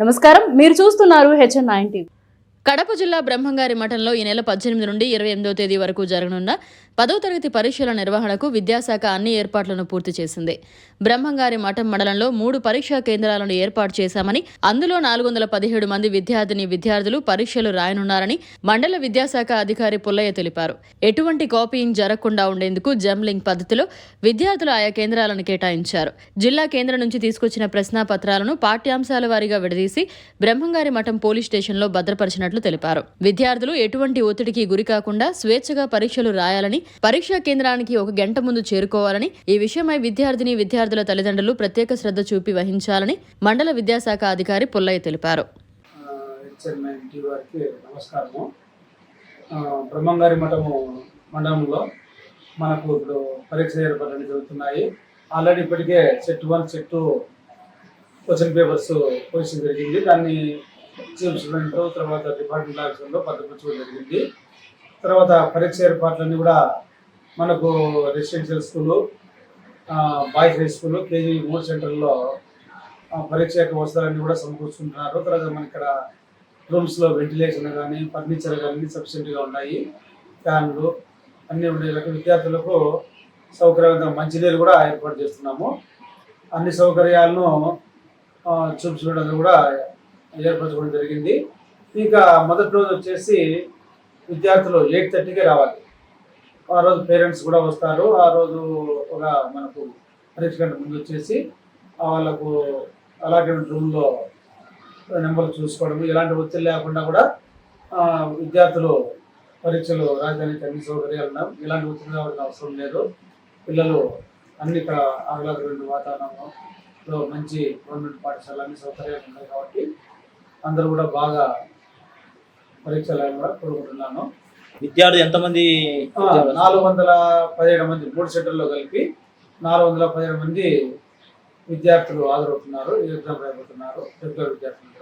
నమస్కారం. మీరు చూస్తున్నారు హెచ్ఎన్ నైన్ కడప జిల్లా బ్రహ్మంగారి మఠంలో ఈ నెల పద్దెనిమిది నుండి ఇరవై ఎనిమిదో తేదీ వరకు జరగనున్న పదో తరగతి పరీక్షల నిర్వహణకు విద్యాశాఖ అన్ని ఏర్పాట్లను పూర్తి చేసింది. బ్రహ్మంగారి మఠం మండలంలో మూడు పరీక్షా కేంద్రాలను ఏర్పాటు చేశామని అందులో నాలుగు వందల పదిహేడు మంది విద్యార్థిని విద్యార్థులు పరీక్షలు రాయనున్నారని మండల విద్యాశాఖ అధికారి పుల్లయ్య తెలిపారు. ఎటువంటి కాపీయింగ్ జరగకుండా ఉండేందుకు జంలింగ్ పద్ధతిలో విద్యార్థులు ఆయా కేంద్రాలను కేటాయించారు. జిల్లా కేంద్రం నుంచి తీసుకొచ్చిన ప్రశ్నాపత్రాలను పాఠ్యాంశాల వారీగా విడదీసి బ్రహ్మంగారి మఠం పోలీస్ స్టేషన్లో భద్రపరిచినట్లు తెలిపారు. విద్యార్థులు ఎటువంటి ఒత్తిడికి గురి కాకుండా స్వేచ్ఛగా పరీక్షలు రాయాలని పరీక్షా కేంద్రానికి ఒక గంట ముందు చేరుకోవాలని ఈ విషయమై విద్యార్థిని విద్యార్థుల తల్లిదండ్రులు ప్రత్యేక శ్రద్ధ చూపి వహించాలని మండల విద్యాశాఖ అధికారి పుల్లయ్య తెలిపారు. నమస్కారము. బ్రహ్మంగారి మఠము మండలంలో మనకు ఇప్పుడు పరీక్ష ఏర్పాట్లు జరుగుతున్నాయి. ఆల్రెడీ ఇప్పటికే set one set two question papers position జరిగింది. దాన్ని చీఫ్ స్టూడెంట్ తర్వాత డిపార్ట్మెంట్ ఆఫీసర్లో పద్ధతి జరిగింది. తర్వాత పరీక్ష ఏర్పాట్లన్నీ కూడా మనకు residential school boys high school KG మూడు సెంటర్లో పరీక్ష యొక్క వసతులన్నీ కూడా సమకూర్చుకుంటున్నారు. తర్వాత మన ఇక్కడ రూమ్స్లో వెంటిలేషన్ కానీ ఫర్నిచర్ కానీ సఫిషియెంట్గా ఉన్నాయి. ఫ్యాన్లు అన్నీ ఉండేలకు విద్యార్థులకు సౌకర్యవంతంగా మంచినీరు కూడా ఏర్పాటు చేస్తున్నాము. అన్ని సౌకర్యాలను చూపించడం కూడా ఏర్పరచుకోవడం జరిగింది. ఇంకా మొదటి రోజు వచ్చేసి విద్యార్థులు ఎయిట్ థర్టీకే రావాలి. ఆ రోజు పేరెంట్స్ కూడా వస్తారు. ఆ రోజు ఒక మనకు పరీక్ష గంట ముందు వచ్చేసి వాళ్ళకు అలాట్మెంట్ రూమ్లో నెంబర్లు చూసుకోవడం ఎలాంటి ఒత్తిడి లేకుండా కూడా విద్యార్థులు పరీక్షలు రాజధానికి అన్ని సౌకర్యాలు ఉన్నాం ఇలాంటి ఒత్తిడి రావడం అవసరం లేదు. పిల్లలు అన్ని ఆహ్లాదకరమైన వాతావరణంలో మంచి గవర్నమెంట్ పాఠశాల అన్ని సౌకర్యాలు ఉన్నాయి కాబట్టి అందరూ కూడా బాగా పరీక్షలు కూడా కోరుకుంటున్నాను. విద్యార్థులు ఎంతమంది నాలుగు వందల పదిహేడు మంది మూడు సెంటర్లో కలిపి నాలుగు వందల పదిహేడు మంది విద్యార్థులు హాజరవుతున్నారు. ఎగ్జామ్ రాయబోతున్నారు. రెగ్యులర్ విద్యార్థులు.